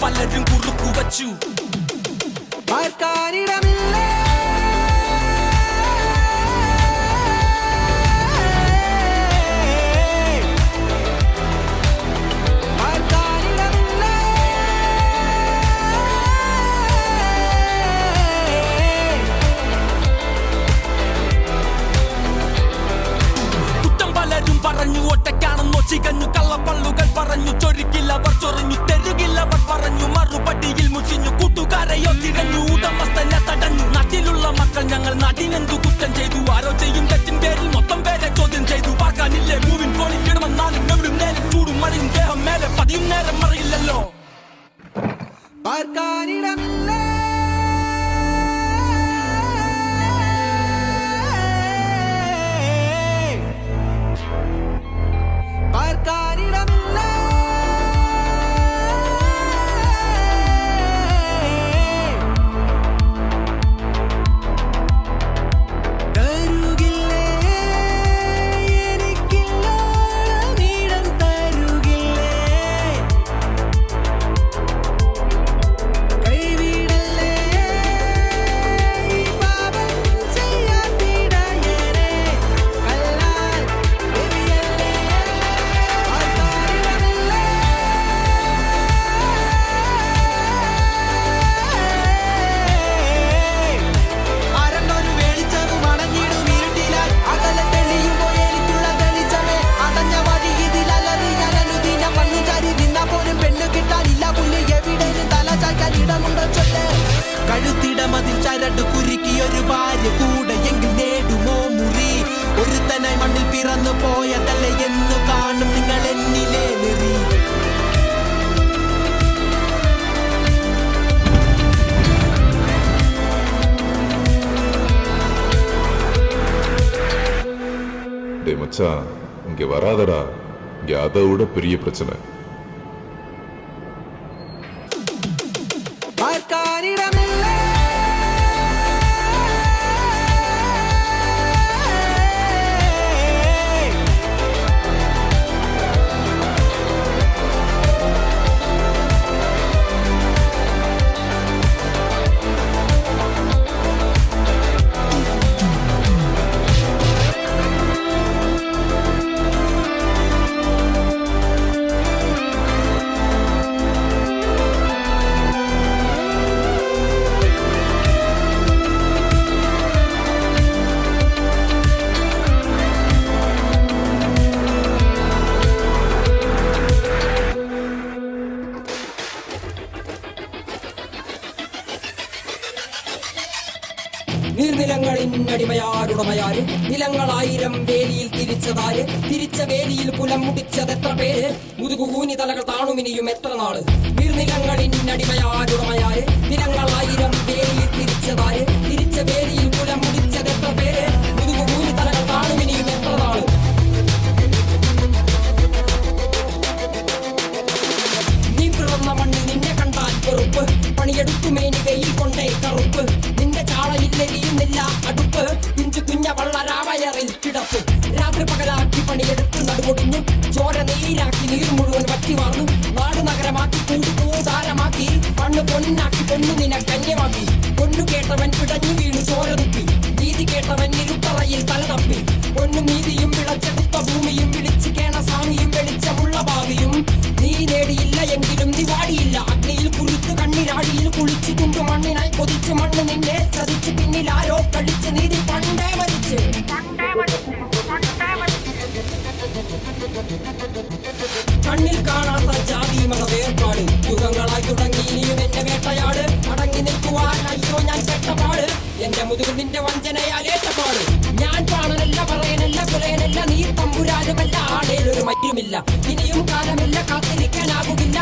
പലരും കുറുക്കു വച്ചു ആർക്കാരിടമില്ലേ ചായ്ക്കാൻ ഇടമുണ്ടോ ചൊല്ല് കഴുത്തിടമതിൽ ചരട് കുരുക്കി ഒരു ഭാര്യ കൂടെ എങ്കിൽ നേടുമോ മുറി ഒരുത്തനായി മണ്ണിൽ പിറന്നു പോയതല്ല എന്ന് കാണും നിങ്ങൾ എന്നിലെ നെറി டேய் மச்சான் இங்க வராதடா இங்க அதை விட பெரிய பிரச்சனை marca. നീർനിലങ്ങളിന്നടിമയാരുടമയാര് നിലങ്ങളായിരം വേലിയിൽ തിരിച്ചതാര്. തിരിച്ച വേലിയിൽ പുലം മുടിച്ചത് എത്ര പേര്? മുതുകുകൂനി തലകൾ താണുമിനിയും എത്ര നാൾ? നീർനിലങ്ങളിന്നടിമയാരുടമയാര് നിലങ്ങളായിരം വേലിയിൽ തിരിച്ചതാര്. തിരിച്ച വേലിയിൽ പുലം മുടിച്ചത് എത്ര പേര്? മുതുകുകൂനി തലകൾ താണുമിനിയും എത്ര നാൾ? നീ പിറന്ന മണ്ണിൽ നിന്നെ കണ്ടാൽ വെറുപ്പ്. പണിയെടുത്തുമേനി കയ്യിൽ കൊണ്ടേ കറുപ്പ്. വള്ളരാവയറിൽ കിടപ്പ് രാത്രി പകലാക്കി പണിയെടുത്ത് നടുവൊടിഞ്ഞു ചോര നീരാക്കി നീർ മുഴുവൻ വറ്റി വാർന്നു. നാട് നഗരമാക്കി കൂടി കൂതാരമാക്കി പണ്ണ് പൊന്നാക്കി പൊന്നു നിന കന്യമാക്കി പൊന്നു കേട്ടവൻ പിടഞ്ഞു വീണു ചോര തുപ്പി. നീതി കേട്ടവൻ ഇരുത്തറയിൽ തല തപ്പി. പൊന്നും നീതിയും വിളച്ചെടുത്ത ഭൂമിയും വിളിച്ചു കേണ സ്വാമിയും വെളിച്ചമുള്ള ഭാവിയും. നീ നേടിയില്ല എങ്കിലും നീ വാടിയില്ല അഗ്നിയിൽ കുരുത്ത് കണ്ണിരാടിയിൽ കുളിച്ചു കൊണ്ടു മണ്ണിനായി കൊതിച്ചു മണ്ണ് നിന്നെ ചതിച്ചു പിന്നിൽ ആരോ കഴിച്ച് നീതി പണ്ടേ കണ്ണിൽ കാണാത്ത ജാതി മത വേർപാട് യുഗങ്ങളായി തുടങ്ങി ഇനിയും എന്റെ വേട്ടയാട്. അടങ്ങി നിൽക്കുവാൻ അയ്യോ ഞാൻ പെട്ടപാട് എന്റെ മുതുകിൽ നിന്റെ വഞ്ചനയാൽ ഏറ്റപാട് ഞാൻ പാണനല്ല പറയനല്ല കുലയനല്ല നീ തമ്പുരാനുമല്ല ആടേലൊരു മറ്റുമില്ല ഇനിയും കാലമില്ല കാത്തിരിക്കാനാകുകില്ല